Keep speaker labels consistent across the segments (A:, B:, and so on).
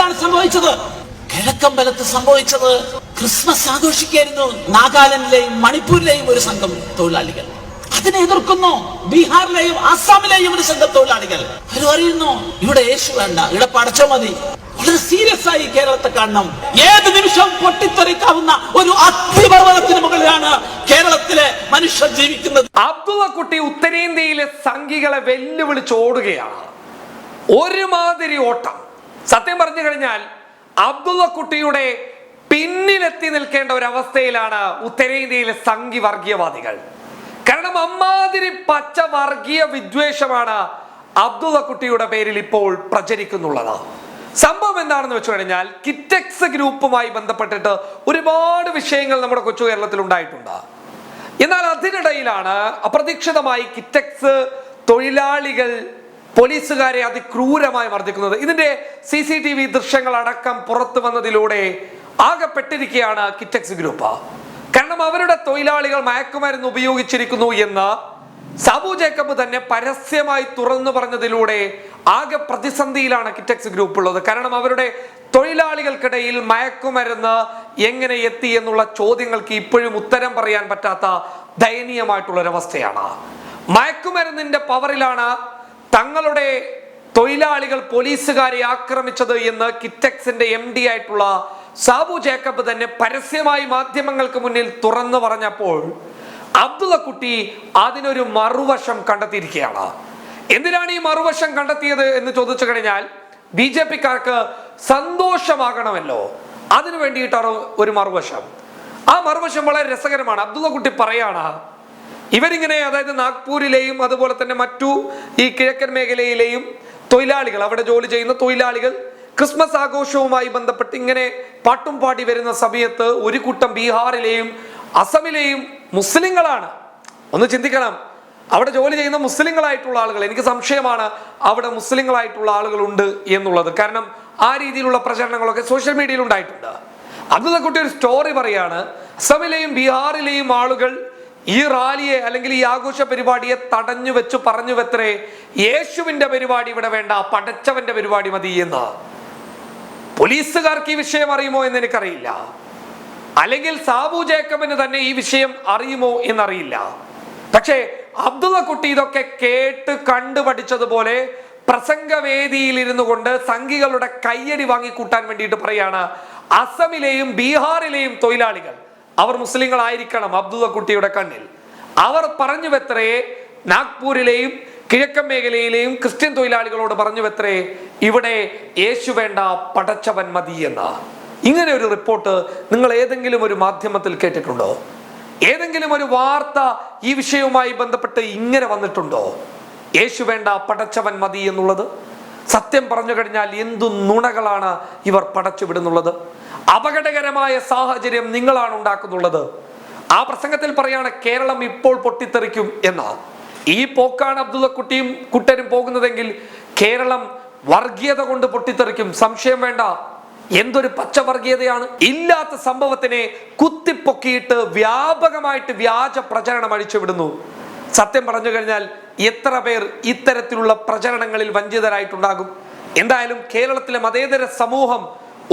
A: എന്താണ് സംഭവിച്ചത്? കിഴക്കമ്പലത്ത് സംഭവിച്ചത് ക്രിസ്മസ് ആഘോഷിക്കായിരുന്നു നാഗാലാൻഡിലെയും മണിപ്പൂരിലെയും ഒരു സംഘം തൊഴിലാളികൾ. അതിനെ എതിർക്കുന്നു ബീഹാറിലെയും ആസാമിലെയും ഒരു സംഘം തൊഴിലാളികൾ. അവർ പറയുന്നു ഇവിടെ യേശു വേണ്ട ഇവിടെ പടച്ചോ മതി. വളരെ സീരിയസ് ആയി കേരളത്തെ കാണണം. ഏത് നിമിഷം പൊട്ടിത്തെറിക്കാവുന്ന ഒരു അഗ്നിപർവതത്തിന് മുകളിലാണ് കേരളത്തിലെ മനുഷ്യർ ജീവിക്കുന്നത്.
B: അബ്ദുള്ളക്കുട്ടി ഉത്തരേന്ത്യയിലെ സംഘികളെ വെല്ലുവിളിച്ച് ഓടുകയാണ്. ഒരുമാതിരി ഓട്ടം. സത്യം പറഞ്ഞു കഴിഞ്ഞാൽ അബ്ദുള്ള കുട്ടിയുടെ പിന്നിലെത്തി നിൽക്കേണ്ട ഒരു അവസ്ഥയിലാണ് ഉത്തരേന്ത്യയിലെ സംഘി വർഗീയവാദികൾ കാരണം അമ്മാതിരി പച്ച വർഗീയ വിദ്വേഷമാണ് അബ്ദുള്ള കുട്ടിയുടെ പേരിൽ ഇപ്പോൾ പ്രചരിക്കുന്നുള്ളത്. സംഭവം എന്താണെന്ന് വെച്ചു കഴിഞ്ഞാൽ കിറ്റക്സ് ഗ്രൂപ്പുമായി ബന്ധപ്പെട്ടിട്ട് ഒരുപാട് വിഷയങ്ങൾ നമ്മുടെ കൊച്ചു കേരളത്തിൽ ഉണ്ടായിട്ടുണ്ട്. എന്നാൽ അതിനിടയിലാണ് അപ്രതീക്ഷിതമായി കിറ്റക്സ് തൊഴിലാളികൾ പോലീസുകാരെ അതിക്രൂരമായി മർദ്ദിക്കുന്നത്. ഇതിന്റെ സി സി ടി വി ദൃശ്യങ്ങൾ അടക്കം പുറത്തു വന്നതിലൂടെ ആകെപ്പെട്ടിരിക്കുകയാണ് കിറ്റക്സ് ഗ്രൂപ്പ്. കാരണം അവരുടെ തൊഴിലാളികൾ മയക്കുമരുന്ന് ഉപയോഗിച്ചിരിക്കുന്നു എന്ന് സാബു ജേക്കബ് തന്നെ പരസ്യമായി തുറന്നു പറഞ്ഞതിലൂടെ ആകെ പ്രതിസന്ധിയിലാണ് കിറ്റക്സ് ഗ്രൂപ്പ് ഉള്ളത്. കാരണം അവരുടെ തൊഴിലാളികൾക്കിടയിൽ മയക്കുമരുന്ന് എങ്ങനെ എത്തി എന്നുള്ള ചോദ്യങ്ങൾക്ക് ഇപ്പോഴും ഉത്തരം പറയാൻ പറ്റാത്ത ദയനീയമായിട്ടുള്ള ഒരവസ്ഥയാണ് മയക്കുമരുന്നിന്റെ പവറിലാണ് തങ്ങളുടെ തൊഴിലാളികൾ പോലീസുകാരെ ആക്രമിച്ചത് എന്ന് കിറ്റക്സിന്റെ എം ഡി ആയിട്ടുള്ള സാബു ജേക്കബ് തന്നെ പരസ്യമായി മാധ്യമങ്ങൾക്ക് മുന്നിൽ തുറന്നു പറഞ്ഞപ്പോൾ അബ്ദുള്ള കുട്ടി അതിനൊരു മറുവശം കണ്ടെത്തിയിരിക്കുകയാണ്. എന്തിനാണ് ഈ മറുവശം കണ്ടെത്തിയത് എന്ന് ചോദിച്ചു കഴിഞ്ഞാൽ ബി ജെ പിക്കാർക്ക് സന്തോഷമാകണമല്ലോ. അതിനു വേണ്ടിയിട്ടാണ് ഒരു മറുവശം. ആ മറുവശം വളരെ രസകരമാണ്. അബ്ദുള്ളക്കുട്ടി പറയാണ് ഇവരിങ്ങനെ അതായത് നാഗ്പൂരിലെയും അതുപോലെ തന്നെ മറ്റു ഈ കിഴക്കൻ മേഖലയിലെയും തൊഴിലാളികൾ അവിടെ ജോലി ചെയ്യുന്ന തൊഴിലാളികൾ ക്രിസ്മസ് ആഘോഷവുമായി ബന്ധപ്പെട്ട് ഇങ്ങനെ പാട്ടും പാടി വരുന്ന സമയത്ത് ഒരു കൂട്ടം ബീഹാറിലെയും അസമിലെയും മുസ്ലിങ്ങളാണ്. ഒന്ന് ചിന്തിക്കണം. അവിടെ ജോലി ചെയ്യുന്ന മുസ്ലിങ്ങളായിട്ടുള്ള ആളുകൾ എനിക്ക് സംശയമാണ് അവിടെ മുസ്ലിങ്ങളായിട്ടുള്ള ആളുകളുണ്ട് എന്നുള്ളത്. കാരണം ആ രീതിയിലുള്ള പ്രചരണങ്ങളൊക്കെ സോഷ്യൽ മീഡിയയിൽ ഉണ്ടായിട്ടുണ്ട്. അന്നത്തെ കുട്ടി ഒരു സ്റ്റോറി പറയാണ് അസമിലെയും ബീഹാറിലെയും ആളുകൾ ഈ റാലിയെ അല്ലെങ്കിൽ ഈ ആഘോഷ പരിപാടിയെ തടഞ്ഞു വെച്ച് പറഞ്ഞു വെത്രേ യേശുവിന്റെ പരിപാടി ഇവിടെ വേണ്ട പടച്ചവന്റെ പരിപാടി മതി എന്ന്. പോലീസുകാർക്ക് ഈ വിഷയം അറിയുമോ എന്ന് എനിക്കറിയില്ല. അല്ലെങ്കിൽ സാബു ജേക്കബിന് തന്നെ ഈ വിഷയം അറിയുമോ എന്നറിയില്ല. പക്ഷേ അബ്ദുള്ള കുട്ടി ഇതൊക്കെ കേട്ട് കണ്ടു പഠിച്ചതുപോലെ പ്രസംഗവേദിയിൽ ഇരുന്നു കൊണ്ട് സംഘികളുടെ കയ്യടി വാങ്ങിക്കൂട്ടാൻ വേണ്ടിയിട്ട് പറയാണ്. അസമിലെയും ബീഹാറിലെയും തൊഴിലാളികൾ. അവർ മുസ്ലിങ്ങളായിരിക്കണം അബ്ദുള്ള കുട്ടിയുടെ കണ്ണിൽ. അവർ പറഞ്ഞു വെത്രേ നാഗ്പൂരിലെയും കിഴക്കൻ മേഖലയിലെയും ക്രിസ്ത്യൻ തൊഴിലാളികളോട് പറഞ്ഞു വെത്രേ ഇവിടെ യേശു വേണ്ട പടച്ചവൻ മതി എന്ന. ഇങ്ങനെ ഒരു റിപ്പോർട്ട് നിങ്ങൾ ഏതെങ്കിലും ഒരു മാധ്യമത്തിൽ കേട്ടിട്ടുണ്ടോ? ഏതെങ്കിലും ഒരു വാർത്ത ഈ വിഷയവുമായി ബന്ധപ്പെട്ട് ഇങ്ങനെ വന്നിട്ടുണ്ടോ? യേശു വേണ്ട പടച്ചവൻ മതി എന്നുള്ളത്? സത്യം പറഞ്ഞു കഴിഞ്ഞാൽ എന്തു നുണകളാണ് ഇവർ പടച്ചു വിടുന്നുള്ളത്? അപകടകരമായ സാഹചര്യം നിങ്ങളാണ് ഉണ്ടാക്കുന്നുള്ളത്. ആ പ്രസംഗത്തിൽ പറയാണ് കേരളം ഇപ്പോൾ പൊട്ടിത്തെറിക്കും എന്ന്. ഈ പോക്കാണ് അബ്ദുള്ള കുട്ടിയും കുട്ടനും പോകുന്നതെങ്കിൽ കേരളം വർഗീയത കൊണ്ട് പൊട്ടിത്തെറിക്കും. സംശയം വേണ്ട. എന്തൊരു പച്ചവർഗീയതയാണ്. ഇല്ലാത്ത സംഭവത്തിനെ കുത്തിപ്പൊക്കിയിട്ട് വ്യാപകമായിട്ട് വ്യാജ പ്രചരണം അഴിച്ചുവിടുന്നു. സത്യം പറഞ്ഞു കഴിഞ്ഞാൽ എത്ര പേർ ഇത്തരത്തിലുള്ള പ്രചരണങ്ങളിൽ വഞ്ചിതരായിട്ടുണ്ടാകും? എന്തായാലും കേരളത്തിലെ മതേതര സമൂഹം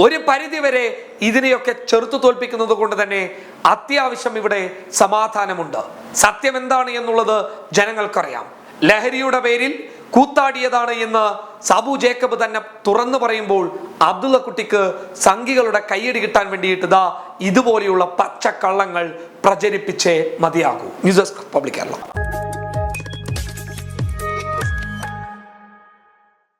B: ഒരു പരിധിവരെ ഇതിനെയൊക്കെ ചെറുത്തു തോൽപ്പിക്കുന്നത് കൊണ്ട് തന്നെ അത്യാവശ്യം ഇവിടെ സമാധാനമുണ്ട്. സത്യം എന്താണ് എന്നുള്ളത് ജനങ്ങൾക്കറിയാം. ലഹരിയുടെ പേരിൽ കൂത്താടിയതാണ് എന്ന് സാബു ജേക്കബ് തന്നെ തുറന്നു പറയുമ്പോൾ അബ്ദുള്ള കുട്ടിക്ക് സംഘികളുടെ കയ്യടി കിട്ടാൻ വേണ്ടിയിട്ട് ദാ ഇതുപോലെയുള്ള പച്ചക്കള്ളങ്ങൾ പ്രചരിപ്പിച്ചേ മതിയാകൂ. News desk public Keralam.